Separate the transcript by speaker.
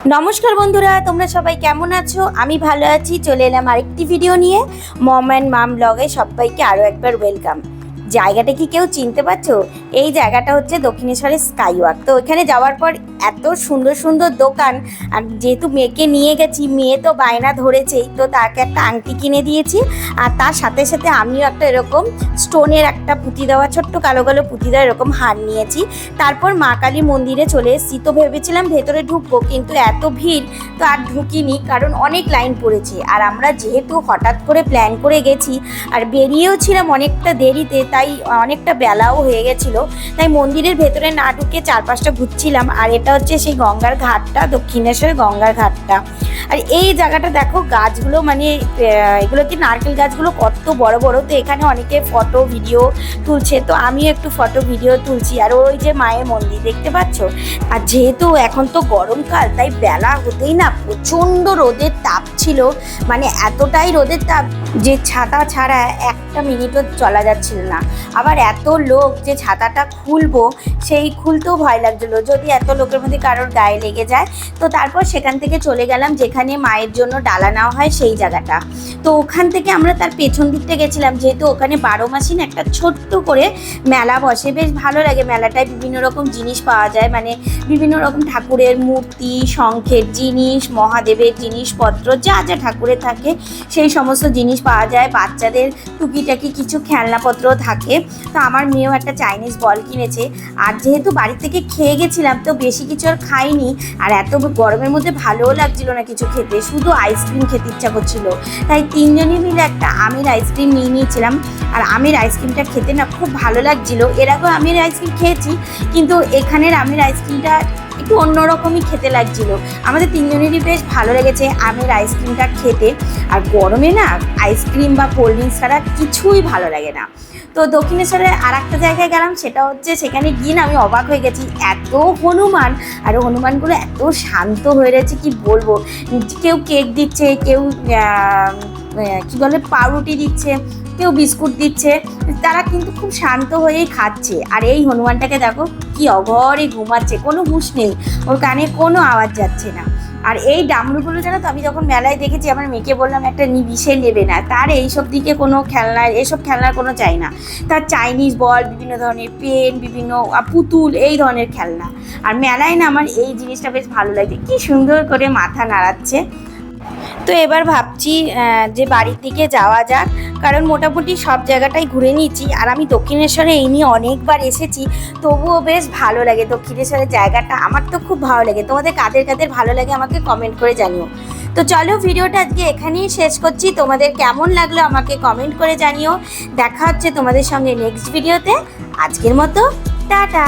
Speaker 1: নমস্কার বন্ধুরা, তোমরা সবাই কেমন আছো? আমি ভালো আছি। চলে এলাম আরেকটি ভিডিও নিয়ে। মম অ্যান্ড মাম ব্লগে সবাইকে আরও একবার ওয়েলকাম জায়গাটা কি কেউ চিনতে পারছ? এই জায়গাটা হচ্ছে দক্ষিণেশ্বরের স্কাই ওয়াক তো ওইখানে যাওয়ার পর এত সুন্দর সুন্দর দোকান, আর যেহেতু মেয়েকে নিয়ে গেছি, মেয়ে তো বায়না ধরেছেই, তো তাকে একটা আংটি কিনে দিয়েছি, আর তার সাথে সাথে আমিও একটা এরকম স্টোনের একটা পুঁতি দেওয়া, ছোট্ট কালো কালো পুঁতি দেওয়া এরকম হার নিয়েছি। তারপর মা কালী মন্দিরে চলে এসেছি। তো ভেবেছিলাম ভেতরে ঢুকবো, কিন্তু এত ভিড়, তো আর ঢুকিনি, কারণ অনেক লাইন পড়েছে। আর আমরা যেহেতু হঠাৎ করে প্ল্যান করে গেছি, আর বেরিয়েও ছিলাম অনেকটা দেরিতে, তাই অনেকটা বেলাও হয়ে গেছিল। তাই মন্দিরের ভেতরে না ঢুকে চারপাশটা ঘুরছিলাম, আর এটা হচ্ছে সেই গঙ্গার ঘাটটা, দক্ষিণেশ্বরের গঙ্গার ঘাটটা। আর এই জায়গাটা দেখো, গাছগুলো মানে এগুলো কি নারকেল গাছগুলো কত বড় বড়? তো এখানে অনেকে ফটো, ভিডিও তুলছে, তো আমিও একটু ফটো, ভিডিও তুলছি। আর ওই যে মায়ের মন্দির, দেখতে পাচ্ছ? আর যেহেতু এখন তো গরমকাল, তাই বেলা হতেই না প্রচণ্ড রোদের তাপ ছিল। মানে এতটাই রোদের তাপ যে ছাতা ছাড়া একটা মিনিটও চলা যাচ্ছিল না। আবার এত লোক যে ছাতাটা খুলবো, সেই খুলতেও ভয় লাগছিল। যদি এত লোকের মধ্যে কারোর গায়ে লেগে যায়, তো তারপর সেখান থেকে চলে গেলাম, যেখানে মায়ের জন্য ডালা নেওয়া হয় সেই জায়গাটা। তো ওখান থেকে আমরা তার পেছন দিকটা গেছিলাম, যেহেতু ওখানে বারো মাসিন একটা ছোট্ট করে মেলা বসে। বেশ ভালো লাগে মেলাটায় বিভিন্ন রকম জিনিস পাওয়া যায় মানে বিভিন্ন রকম ঠাকুরের মূর্তি, শঙ্খের জিনিস, মহাদেবের জিনিসপত্র, যা যা ঠাকুরের থাকে, সেই সমস্ত জিনিস পাওয়া যায়। বাচ্চাদের টুকিটাকি কিছু খেলনাপত্র থাকে তো আমার মেয়েও একটা চাইনিজ বল কিনেছে। আর যেহেতু বাড়ি থেকে খেয়ে গেছিলাম, তো বেশি কিছু আর খাইনি। আর এত গরমের মধ্যে ভালোও লাগছিল না কিছু খেতে। শুধু আইসক্রিম খেতে ইচ্ছা করছিল। তাই তিনজনই মিলে একটা আমের আইসক্রিম নিয়ে নিয়েছিলাম। আর আমের আইসক্রিমটা খেতে না খুব ভালো লাগছিল। এর আগেও আমের আইসক্রিম খেয়েছি। কিন্তু এখানের আমের আইসক্রিমটা একটু অন্যরকমই খেতে লাগছিল। আমাদের তিনজনেরই বেশ ভালো লেগেছে আমের আইসক্রিমটা খেতে। আর গরমে না আইসক্রিম বা কোল্ড ড্রিঙ্কস ছাড়া কিছুই ভালো লাগে না। তো দক্ষিণেশ্বরের আর একটা জায়গায় গেলাম, সেটা হচ্ছে সেখানে গিয়ে না আমি অবাক হয়ে গেছি। এত হনুমান! আর হনুমানগুলো এত শান্ত হয়ে রয়েছে, কি বলব? কেউ কেক দিচ্ছে, কেউ কি বলে, পাউরুটি দিচ্ছে, কেউ বিস্কুট দিচ্ছে, তারা কিন্তু খুব শান্ত হয়েই খাচ্ছে। আর এই হনুমানটাকে দেখো, কি অঘরে ঘুমাচ্ছে, কোনো হুঁশ নেই, ওর কানে কোনো আওয়াজ যাচ্ছে না। আর এই ডামরুগুলো জানো তো, আমি যখন মেলায় দেখেছি, আমার মেয়েকে বললাম, একটা সে নেবে না। তার এইসব দিকে কোনো খেলনা এইসব খেলনার কোনো চাই না। তার চাইনিজ বল, বিভিন্ন ধরনের পেন, বিভিন্ন পুতুল, এই ধরনের খেলনা। আর মেলায় না আমার এই জিনিসটা বেশ ভালো লাগে। কি সুন্দর করে মাথা নাড়াচ্ছে। তো এবার ভাবছি যে বাড়ির দিকে যাওয়া যাক। কারণ মোটামুটি সব জায়গাটাই ঘুরে নিয়েছি। আর আমি দক্ষিণেশ্বরে এই নিয়ে অনেকবার এসেছি। তবুও বেশ ভালো লাগে দক্ষিণেশ্বরের জায়গাটা। আমার তো খুব ভালো লাগে। তোমাদের কাদের কাদের ভালো লাগে আমাকে কমেন্ট করে জানিও। তো চলো ভিডিওটা আজকে এখানেই শেষ করছি। তোমাদের কেমন লাগল আমাকে কমেন্ট করে জানিও। দেখা হচ্ছে তোমাদের সঙ্গে নেক্সট ভিডিওতে আজকের মতো, টাটা!